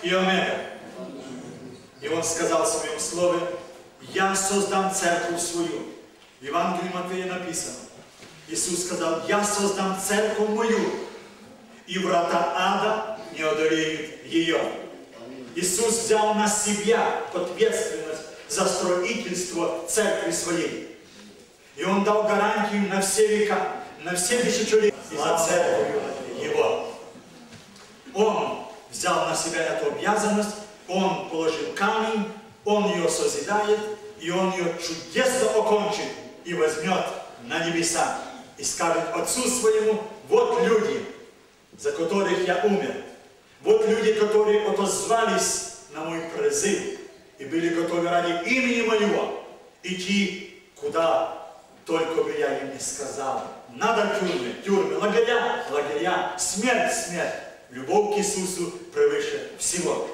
и Омега. И Он сказал в Своем Слове, «Я создам церковь свою». В Евангелии Матфея написано. Иисус сказал, «Я создам церковь мою, и врата ада не одолеют ее». Иисус взял на себя ответственность за строительство церкви своей. И Он дал гарантию на все века, на все тысячелетия за церковью Его. Он взял на себя эту обязанность, Он положил камень, Он ее созидает, и Он ее чудесно окончит и возьмет на небеса. И скажет Отцу Своему, вот люди, за которых я умер. Вот люди, которые отозвались на мой призыв и были готовы ради имени моего идти, куда только бы я им не сказал. Надо тюрьмы, тюрьмы, лагеря, лагеря, смерть, смерть. Любовь к Иисусу превыше всего.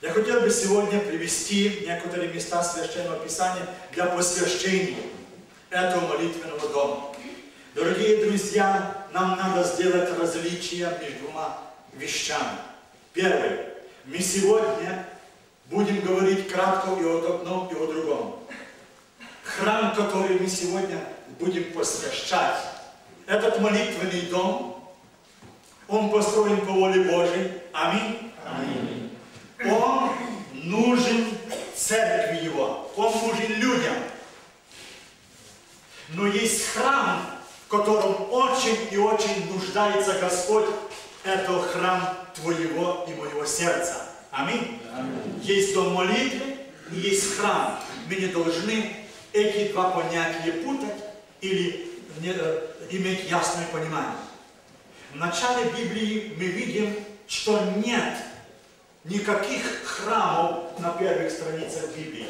Я хотел бы сегодня привести некоторые места Священного Писания для посвящения этого молитвенного дома. Дорогие друзья, нам надо сделать различия между двумя вещами. Первое. Мы сегодня будем говорить кратко и о одном, и о другом. Храм, который мы сегодня будем посвящать, этот молитвенный дом, он построен по воле Божьей. Аминь. Аминь. Он нужен церкви его, он нужен людям. Но есть храм, в котором очень и очень нуждается Господь. Это храм твоего и моего сердца. Аминь. Аминь. Есть дом молитвы и есть храм. Мы не должны эти два понятия путать или не, э, иметь ясное понимание. В начале Библии мы видим, что нет никаких храмов на первых страницах Библии.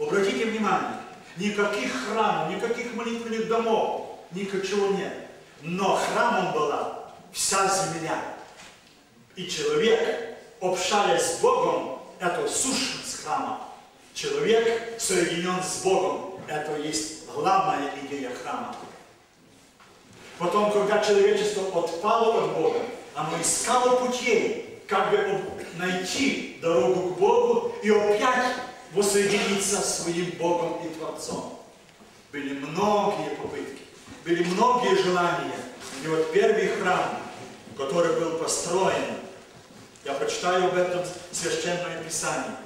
Обратите внимание, никаких храмов, никаких молитвенных домов, ничего нет. Но храмом была вся земля. И человек, общаясь с Богом, это сущность храма. Человек соединен с Богом. Это есть главная идея храма. Потом, когда человечество отпало от Бога, оно искало путей, как бы найти дорогу к Богу и опять воссоединиться с своим Богом и Творцом. Были многие попытки, были многие желания. И вот первый храм, который был построен, я прочитаю об этом Священное Писание.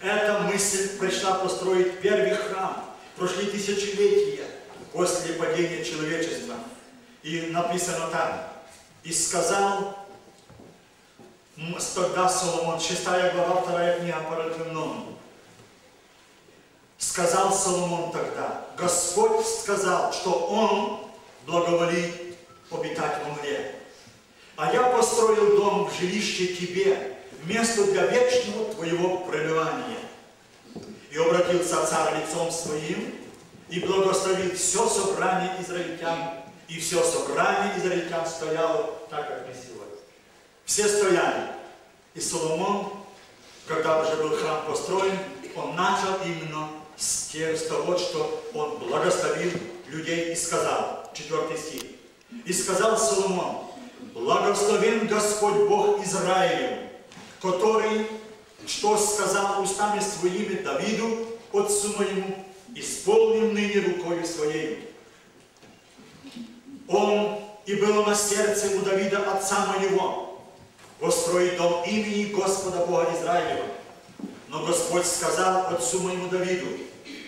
Эта мысль пришла построить первый храм. Прошли тысячелетия после падения человечества. И написано там. И сказал тогда Соломон, 6 глава, 2 книга Паралимном. Сказал Соломон тогда, Господь сказал, что Он благоволит обитать в мле. А я построил дом в жилище тебе, место для вечного твоего пребывания. И обратился царь лицом своим, и благословил все собрание израильтян, и все собрание израильтян стояло так, как мы сегодня. Все стояли. И Соломон, когда уже был храм построен, он начал именно с, того, что он благословил людей и сказал, 4 стих. И сказал Соломон, благословен Господь Бог Израилев, который, что сказал устами своими Давиду, отцу моему, исполним ныне рукою своей. Он и было на сердце у Давида, отца моего, построить дом имени Господа Бога Израилева. Но Господь сказал отцу моему Давиду,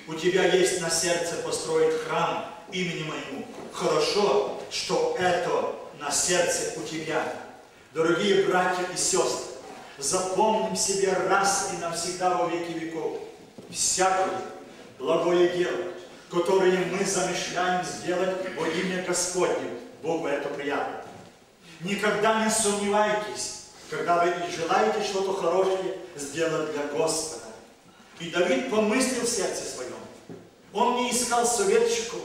у тебя есть на сердце построить храм имени моему. Хорошо, что это на сердце у тебя. Дорогие братья и сестры, запомним себе раз и навсегда во веки веков всякое благое дело, которое мы замышляем сделать во имя Господне. Богу это приятно. Никогда не сомневайтесь, когда вы желаете что-то хорошее сделать для Господа. И Давид помыслил в сердце своем. Он не искал советчиков,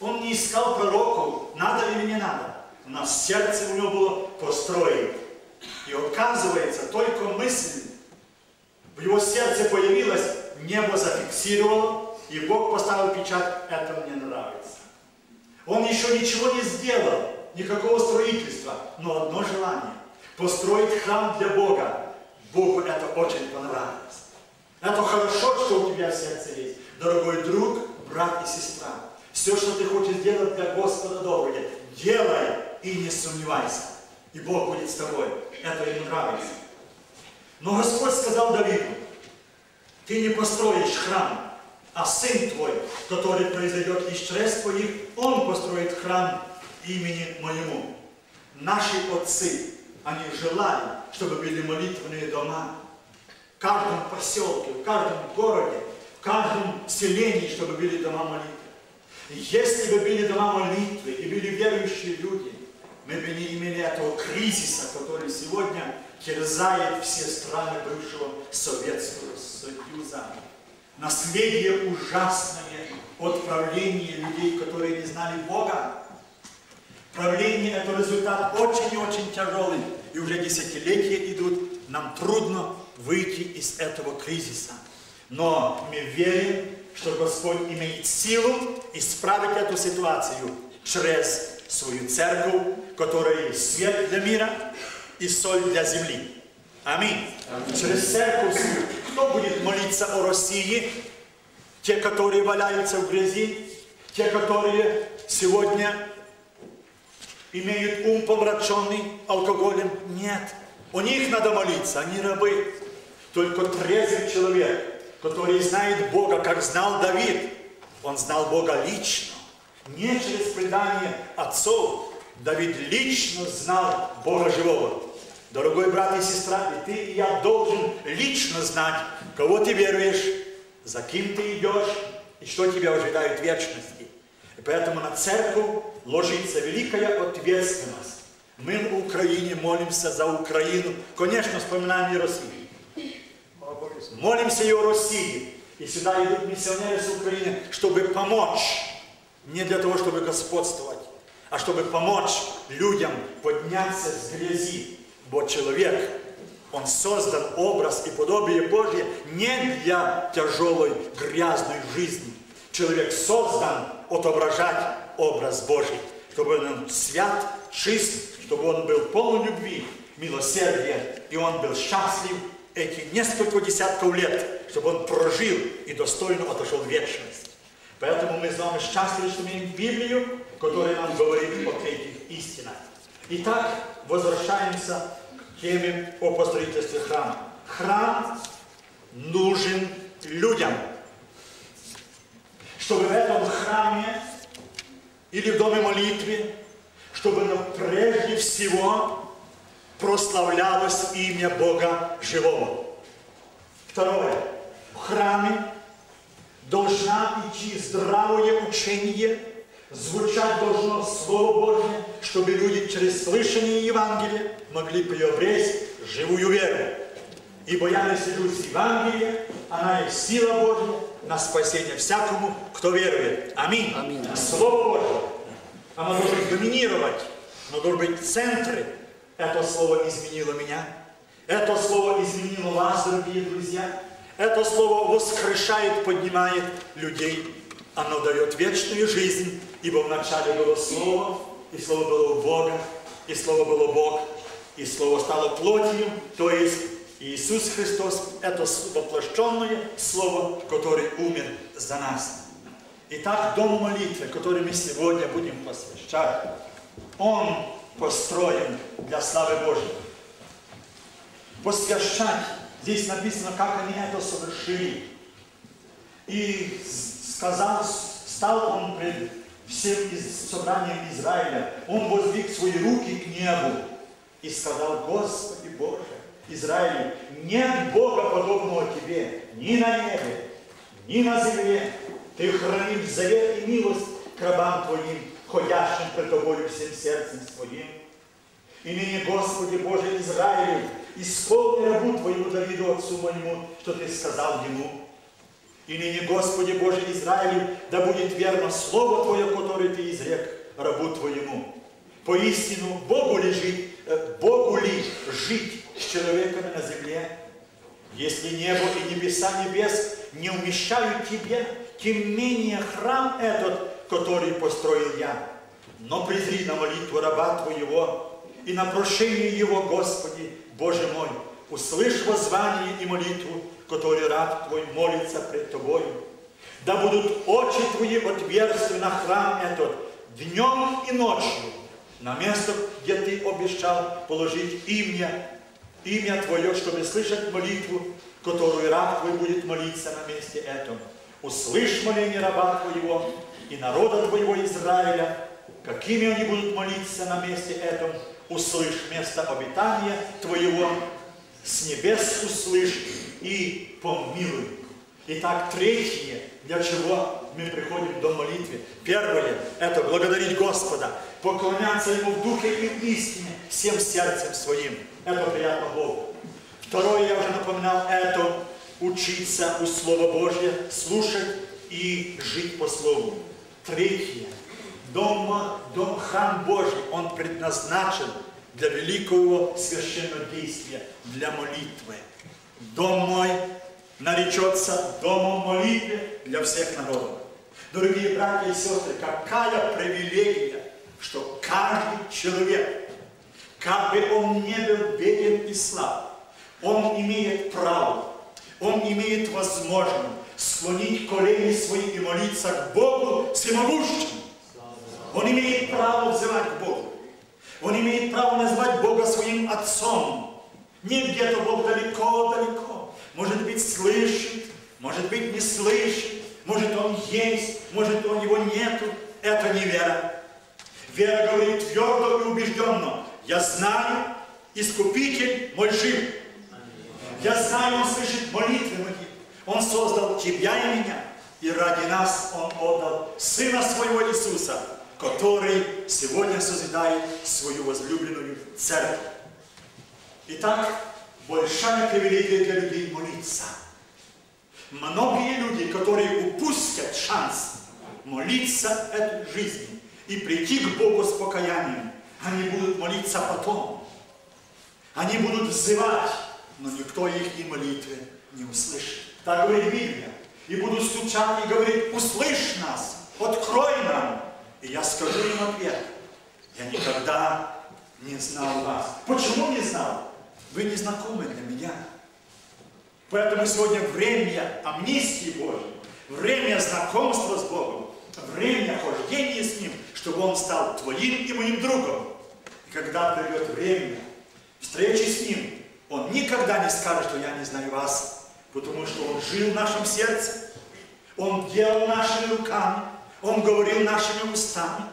он не искал пророков, надо или не надо. Но сердце у него было построено. И оказывается, только мысль в его сердце появилась, небо зафиксировало, и Бог поставил печать, это мне нравится. Он еще ничего не сделал, никакого строительства, но одно желание. построить храм для Бога. Богу это очень понравилось. Это хорошо, что у тебя сердце есть. Дорогой друг, брат и сестра, все, что ты хочешь сделать для Господа доброе, делай и не сомневайся. И Бог будет с тобой. Это ему нравится. Но Господь сказал Давиду, ты не построишь храм, а сын твой, который произойдет из чрез твоих, он построит храм имени моему. Наши отцы, они желали, чтобы были молитвенные дома. В каждом поселке, в каждом городе, в каждом селении, чтобы были дома молитвы. Если бы были дома молитвы и были верующие люди, мы бы не имели этого кризиса, который сегодня терзает все страны бывшего Советского Союза. Наследие ужасное от правления людей, которые не знали Бога. Правление – это результат очень и очень тяжелый. И уже десятилетия идут. Нам трудно выйти из этого кризиса. Но мы верим, что Господь имеет силу исправить эту ситуацию через свою церковь, которая свет для мира и соль для земли. Аминь. Аминь. Через церковь кто будет молиться о России? Те, которые валяются в грязи, те, которые сегодня имеют ум помраченный алкоголем? Нет. У них надо молиться, они рабы. Только трезвый человек, который знает Бога, как знал Давид, он знал Бога лично, не через предание отцов. Давид лично знал Бога живого. Дорогой брат и сестра, и ты, и я должен лично знать, кого ты веруешь, за кем ты идешь, и что тебя ожидает в вечности. И поэтому на церковь ложится великая ответственность. Мы в Украине молимся за Украину. Конечно, вспоминаем и Россию. Молимся и о России. И сюда идут миссионеры с Украины, чтобы помочь. Не для того, чтобы господствовать, а чтобы помочь людям подняться с грязи. Бо человек, он создан образ и подобие Божье не для тяжелой грязной жизни. Человек создан отображать образ Божий, чтобы он был свят, чист, чтобы он был полон любви, милосердия, и он был счастлив эти несколько десятков лет, чтобы он прожил и достойно отошел в вечность. Поэтому мы с вами счастливы, что имеем Библию, которая нам говорит о этих истинах. Итак, возвращаемся к теме о построительстве храма. Храм нужен людям. Чтобы в этом храме или в доме молитвы, чтобы прежде всего прославлялось имя Бога живого. Второе. В храме должна идти здравое учение, звучать должно Слово Божье, чтобы люди через слышание Евангелия могли приобрести живую веру. Ибо я насижусь Евангелие, она есть сила Божья на спасение всякому, кто верует. Аминь. Аминь. Слово Божье. Оно должно доминировать, оно должно быть в центре это слово изменило меня. Это слово изменило вас, дорогие друзья. Это слово воскрешает, поднимает людей. Оно дает вечную жизнь, ибо вначале было Слово, и Слово было у Бога, и Слово было Бог, и Слово стало плотью, то есть Иисус Христос – это воплощенное Слово, который умер за нас. Итак, дом молитвы, который мы сегодня будем посвящать, он построен для славы Божьей. Посвящать, здесь написано, как они это совершили. И сказал, стал он пред всем из, собранием Израиля, он воздвиг свои руки к небу и сказал, Господи Боже, Израилю, нет Бога подобного Тебе ни на небе, ни на земле. Ты хранишь завет и милость к рабам Твоим, ходящим пред Тобою всем сердцем своим. И ныне, Господи Боже Израилю, исполни рабу Твоему Давиду, отцу моему, что Ты сказал ему. И ныне, Господи Боже Израилю, да будет верно Слово Твое, которое Ты изрек рабу Твоему. Поистину, Богу ли жить, э, Богу ли жить с человеком на земле? Если небо и небеса небес не умещают Тебе, тем менее храм этот, который построил я. Но презри на молитву раба Твоего, и на прошение Его, Господи, Боже мой, услышь воззвание и молитву, который раб Твой молится пред Тобою. Да будут очи Твои отверсты на храм этот днем и ночью, на место, где Ты обещал положить имя, имя Твое, чтобы слышать молитву, которую раб Твой будет молиться на месте этом. Услышь моление раба Твоего и народа Твоего Израиля, какими они будут молиться на месте этом, услышь место обитания Твоего, с небес услышь и помилуй. Итак, третье, для чего мы приходим до молитвы. Первое – это благодарить Господа, поклоняться Ему в духе и истине, всем сердцем своим. Это приятно Богу. Второе, я уже напоминал, это учиться у Слова Божьего, слушать и жить по Слову. Третье, дом, дом храм Божий, он предназначен для великого священного действия, для молитвы. Дом мой наречется домом молитвы для всех народов. Дорогие братья и сестры, какая привилегия, что каждый человек, как бы он не был беден и слаб, он имеет право, он имеет возможность склонить колени свои и молиться к Богу всемогущему. Он имеет право взывать к Богу. Он имеет право назвать Бога своим Отцом. Не где-то Бог далеко-далеко. Может быть, слышит, может быть, не слышит, может, Он есть, может, Он его нету. Это не вера. Вера говорит твердо и убежденно. Я знаю, Искупитель мой жив. Я знаю, Он слышит молитвы мои. Он создал тебя и меня. И ради нас Он отдал Сына Своего Иисуса, который сегодня созидает свою возлюбленную церковь. Итак, большая привилегия для людей молиться. Многие люди, которые упустят шанс молиться эту жизнь и прийти к Богу с покаянием, они будут молиться потом. Они будут взывать, но никто их молитвы не услышит. Так говорит Библия. И будут стучать и говорить, услышь нас, открой нам. И я скажу им ответ. Я никогда не знал вас. Почему не знал? Вы не знакомы для меня. Поэтому сегодня время амнистии Божьей, время знакомства с Богом, время хождения с Ним, чтобы Он стал твоим и моим другом. И когда придет время встречи с Ним, Он никогда не скажет, что я не знаю вас, потому что Он жил в нашем сердце, Он делал нашими руками, Он говорил нашими устами,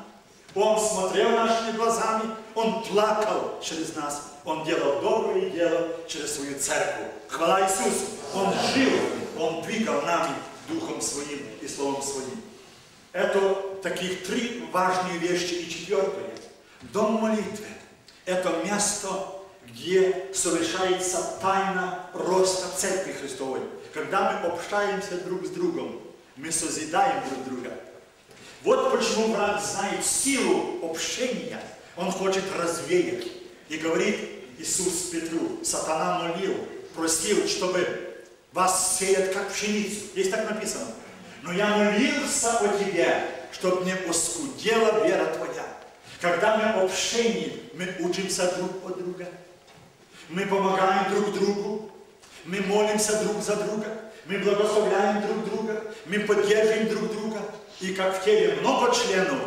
Он смотрел нашими глазами, Он плакал через нас, Он делал доброе дело через свою церковь. Хвала Иисусу! Он жил, Он двигал нами Духом Своим и Словом Своим. Это таких три важные вещи. И четвертое. Дом молитвы. Это место, где совершается тайна роста Церкви Христовой. Когда мы общаемся друг с другом, мы созидаем друг друга. Вот почему враг знает силу общения. Он хочет развеять. И говорит Иисус Петру, сатана молил, просил, чтобы вас сеять как пшеницу. Здесь так написано. Но я молился о тебе, чтобы не оскудела вера твоя. Когда мы в мы учимся друг от друга. Мы помогаем друг другу. Мы молимся друг за друга. Мы благословляем друг друга. Мы поддерживаем друг друга. И как в теле много членов,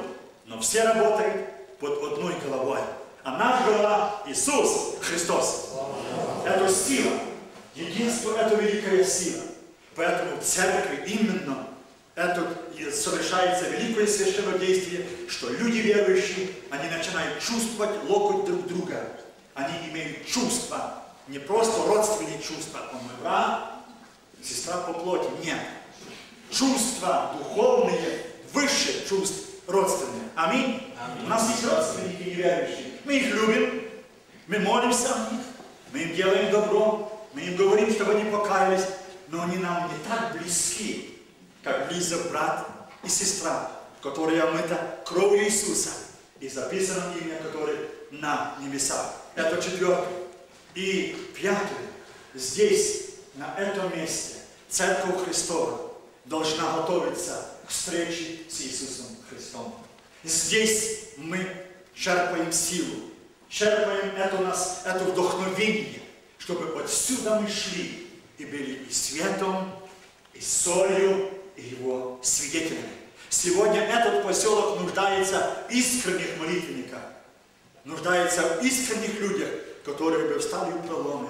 но все работают под одной головой. А наш голова Иисус Христос. Это сила. Единство – это великая сила. Поэтому в церкви именно это совершается великое священное действие, что люди верующие, они начинают чувствовать локоть друг друга. Они имеют чувства, не просто родственные чувства, он мой брат, сестра по плоти, нет. Чувства духовные, выше чувств родственные. Аминь. Аминь. У нас есть родственники неверующие. Мы их любим, мы молимся о них, мы им делаем добро, мы им говорим, чтобы они покаялись, но они нам не так близки, как близок брат и сестра, которые омыта кровью Иисуса и записано имя, которое на небесах. Это четвертое. И пятое. Здесь, на этом месте, Церковь Христова должна готовиться к встрече с Иисусом Христом. Здесь мы черпаем силу черпаем это у нас, это вдохновение, чтобы отсюда мы шли и были и светом, и солью, и его свидетелями. Сегодня этот поселок нуждается в искренних молитвенниках, нуждается в искренних людях, которые бы встали у проломе.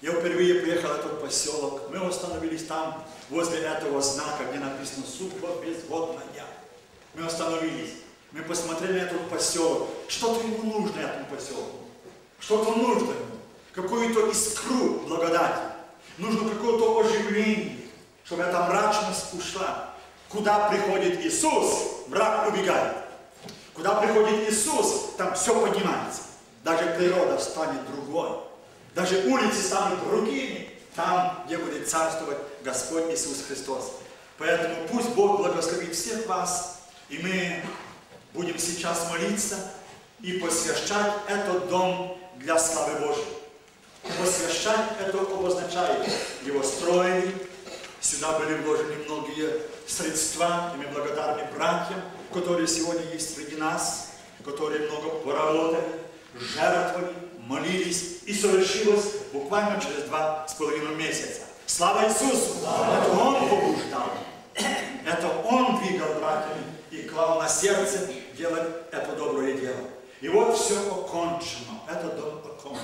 Я впервые приехал в этот поселок, мы остановились там, возле этого знака, где написано «Супа безводная». Мы остановились, мы посмотрели на этот поселок, что-то ему нужно этому поселку, что-то нужно ему, какую-то искру благодати, нужно какое-то оживление, чтобы эта мрачность ушла. Куда приходит Иисус, мрак убегает. Куда приходит Иисус, там все поднимается. Даже природа станет другой. Даже улицы станут другими, там, где будет царствовать Господь Иисус Христос. Поэтому пусть Бог благословит всех вас, и мы будем сейчас молиться и посвящать этот дом для славы Божьей. Посвящать это обозначает его строили, сюда были вложены многие средства, и мы благодарны братьям, которые сегодня есть среди нас, которые много поработали, жертвовали, молились, и совершилось буквально через два с половиной месяца. Слава Иисусу! Это Он побуждал. Это Он двигал братьями и клал на сердце делать это доброе дело. И вот все окончено. Этот дом окончен.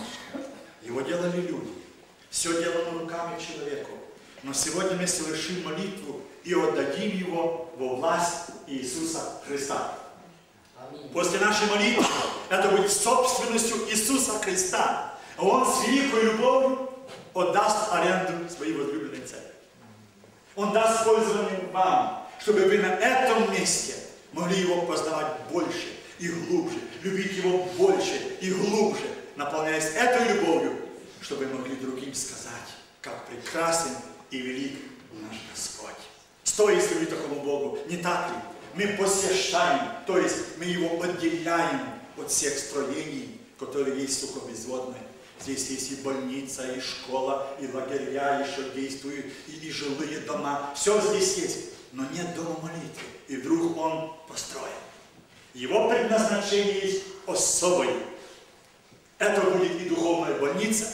Его делали люди. Все делано руками человеку. Но сегодня мы совершим молитву и отдадим его во власть Иисуса Христа. После нашей молитвы это будет собственностью Иисуса Христа. Он с великой любовью отдаст аренду своей возлюбленной церкви. Он даст пользование вам, чтобы вы на этом месте могли Его познавать больше и глубже, любить Его больше и глубже, наполняясь этой любовью, чтобы могли другим сказать, как прекрасен и велик наш Господь. Стоит служить такому Богу, не так ли? Мы посвящаем, то есть мы его отделяем от всех строений, которые есть сухобезводные. Здесь есть и больница, и школа, и лагеря еще действуют, и, и жилые дома. Все здесь есть, но нет дома молитвы. И вдруг он построен. Его предназначение есть особое. Это будет и духовная больница,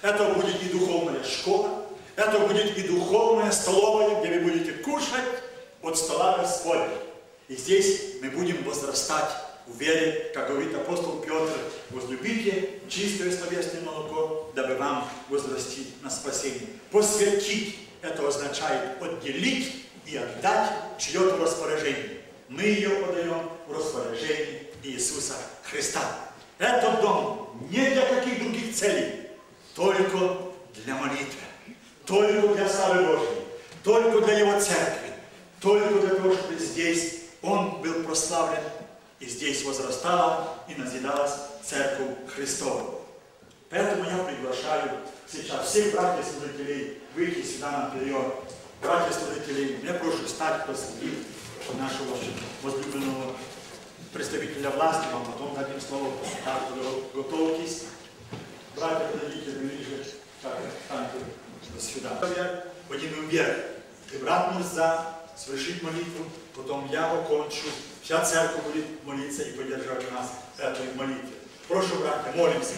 это будет и духовная школа, это будет и духовная столовая, где вы будете кушать от стола Господня. И здесь мы будем возрастать в вере, как говорит апостол Петр, возлюбите чистое словесное молоко, дабы вам возрасти на спасение. Посвятить это означает отделить и отдать чье-то распоряжение. Мы ее подаем в распоряжение Иисуса Христа. Этот дом не для каких других целей, только для молитвы, только для славы Божьей, только для Его церкви, только для того, чтобы здесь он был прославлен, и здесь возрастала и назидалась Церковь Христова. Поэтому я приглашаю сейчас всех братьев-служителей выйти сюда наперед. Братья-служители, я прошу встать посреди нашего возлюбленного представителя власти, вам потом дадим слово, так, готовьтесь. Братья, подойдите ближе, так, встаньте сюда. Поднимем вверх. И брат Мурза совершить молитву, потом я окончу, вся церковь будет молиться и поддержать нас этой молитве. Прошу, братья, молимся.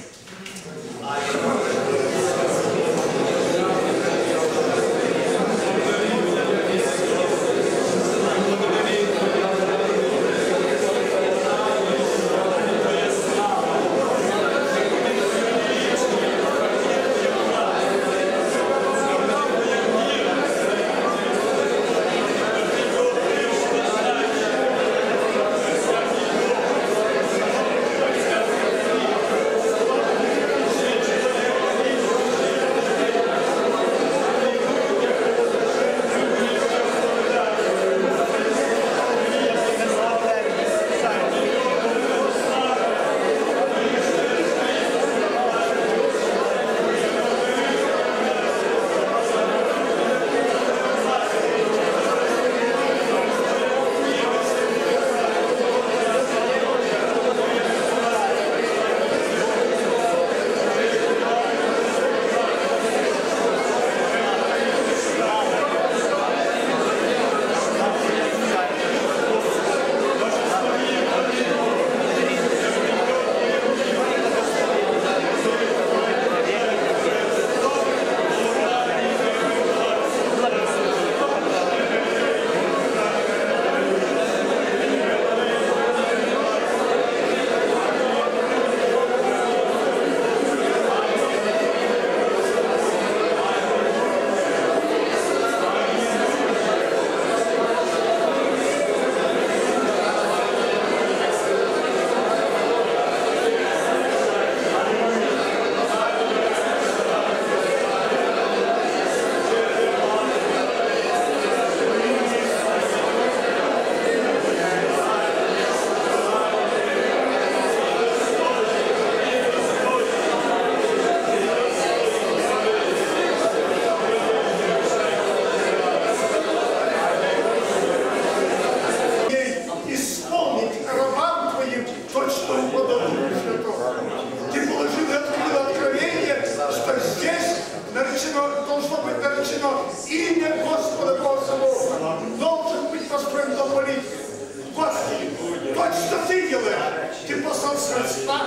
Имя Господа Бога Саваофа. Должен быть построен дом молитвы. Господи, точно Ты делаешь. Ты послал средства,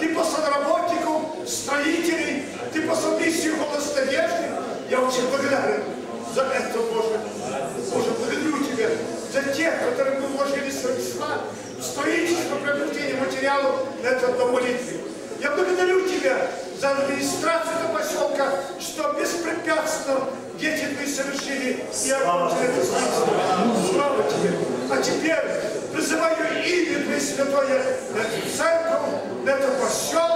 Ты послал работников, строителей, Ты послал миссию голос. Я очень благодарен за это, Боже. Боже, благодарю Тебя за тех, которые мы вложили средства строительство, приобретение материалов на этот дом молитвы. Я благодарю Тебя за администрацию этого поселка, что беспрепятственно дети Твои совершили и строительство. Слава Тебе! А теперь призываю имя Твое Святое на эту церковь, на этот поселок,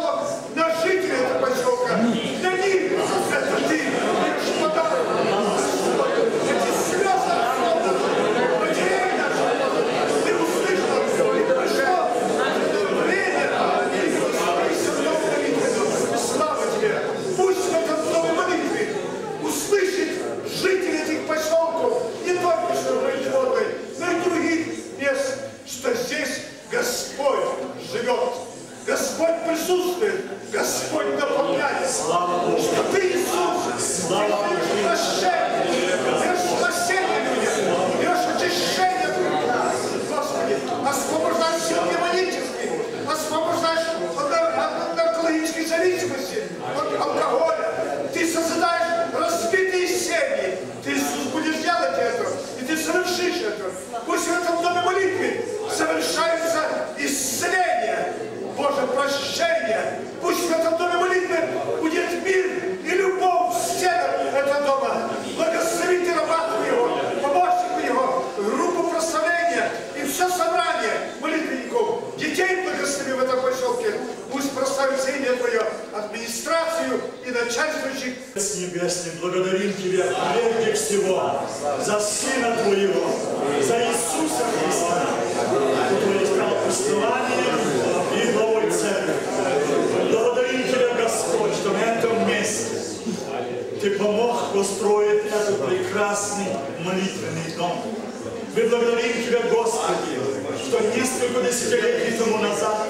десятилетий тому назад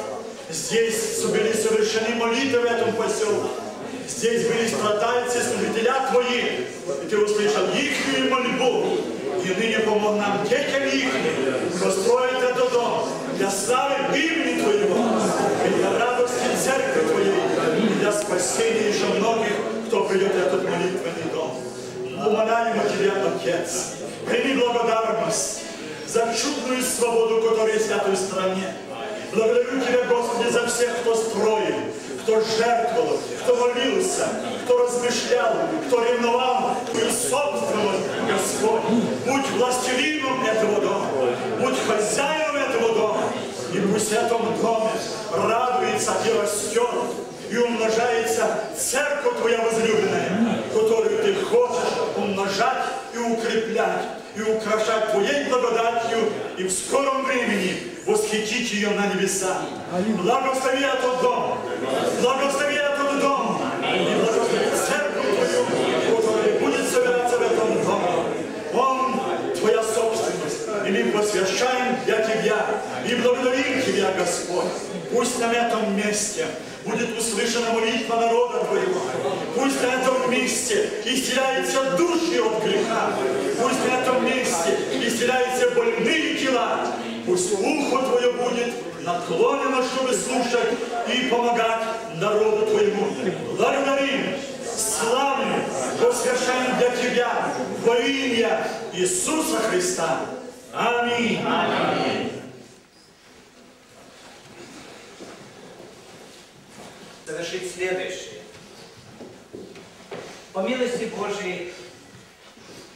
здесь были совершены молитвы в этом поселке. Здесь были страдальцы, служителя Твои, и Ты услышал их мольбу, и ныне помог нам детям их построить этот дом для славы имени Твоего, и для радости церкви Твоей, и для спасения еще многих, кто придет в этот молитвенный дом. Умоляем Тебя, Отец, стране. Благодарю Тебя, Господи, за всех, кто строил, кто жертвовал, кто молился, кто размышлял, кто ревновал твою собственность, Господь. Будь властелином этого дома, будь хозяином этого дома, и пусть в этом доме радуется и растет, и умножается церковь Твоя возлюбленная, которую Ты хочешь умножать и укреплять, и украшать Твоей благодатью, и в скором времени восхитить ее на небеса. Благослови этот дом, благослови этот дом, и благослови церковь Твою, которая будет собираться в этом доме. Он Твоя собственность, и мы посвящаем для Тебя, и благодарим Господь. Пусть на этом месте будет услышана молитва народа Твоего. Пусть на этом месте исцеляются души от греха. Пусть на этом месте исцеляются больные тела. Пусть ухо Твое будет наклонено, чтобы слушать и помогать народу Твоему. Благодарим, славим, посвящаем для Тебя во имя Иисуса Христа. Аминь. Аминь. Совершить следующее. По милости Божией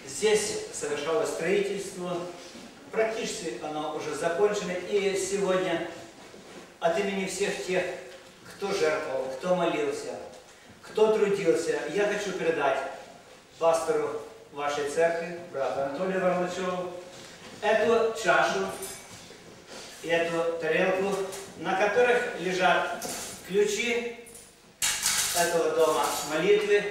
здесь совершалось строительство, практически оно уже закончено, и сегодня от имени всех тех, кто жертвовал, кто молился, кто трудился, я хочу передать пастору вашей церкви, брату Анатолию Варлачеву, эту чашу и эту тарелку, на которых лежат ключи этого дома молитвы.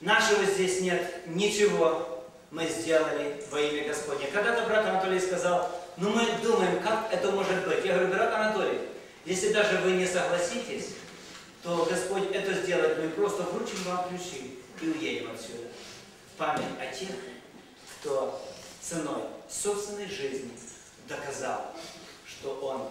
Нашего здесь нет ничего, мы сделали во имя Господне. Когда-то брат Анатолий сказал, ну мы думаем, как это может быть. Я говорю, брат Анатолий, если даже вы не согласитесь, то Господь это сделает. Мы просто вручим вам ключи и уедем отсюда. Память о тех, кто ценой собственной жизни доказал, что он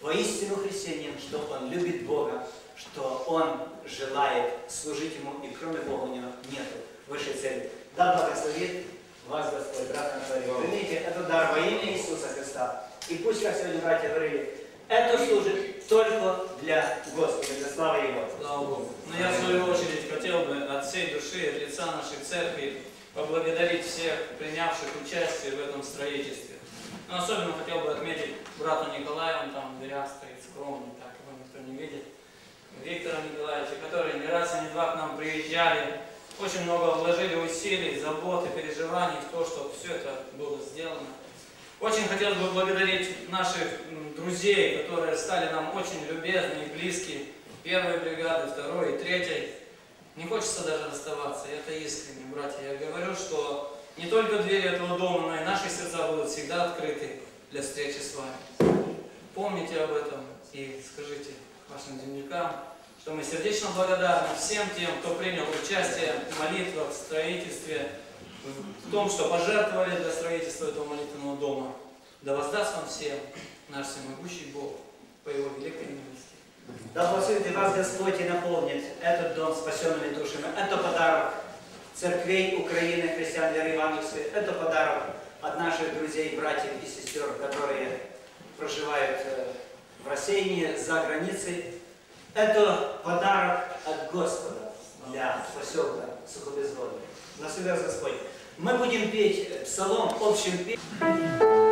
воистину христианин, что он любит Бога, что он желает служить Ему, и кроме Бога у него нет высшей цели. Да благословит вас Господь, брат Анатолий. Примите, это дар во имя Иисуса Христа. И пусть, как сегодня братья говорили, это служит только для Господа, для славы Его. Слава Богу. Но я, в свою очередь, хотел бы от всей души, от лица нашей церкви, поблагодарить всех, принявших участие в этом строительстве. Но особенно хотел бы отметить брату Николаю, он там в дверях стоит скромный, так его никто не видит, Виктора Николаевича, которые не раз и не два к нам приезжали, очень много вложили усилий, заботы, переживаний в то, чтобы все это было сделано. Очень хотелось бы благодарить наших друзей, которые стали нам очень любезны и близки. Первой бригады, второй и третьей. Не хочется даже расставаться, это искренне, братья. Я говорю, что не только двери этого дома, но и наши сердца будут всегда открыты для встречи с вами. Помните об этом и скажите вашим землякам, что мы сердечно благодарны всем тем, кто принял участие в молитвах, в строительстве, в том, что пожертвовали для строительства этого молитвенного дома. Да воздаст вам всем наш всемогущий Бог по Его великой милости. Да благословит вас Господь и наполнит этот дом спасенными душами. Это подарок церквей Украины, христиан веры Евангельской. Это подарок от наших друзей, братьев и сестер, которые проживают э, в России, за границей. Это подарок от Господа для поселка Сухобезводный. Благослови вас Господь. Мы будем петь э, псалом общим пением.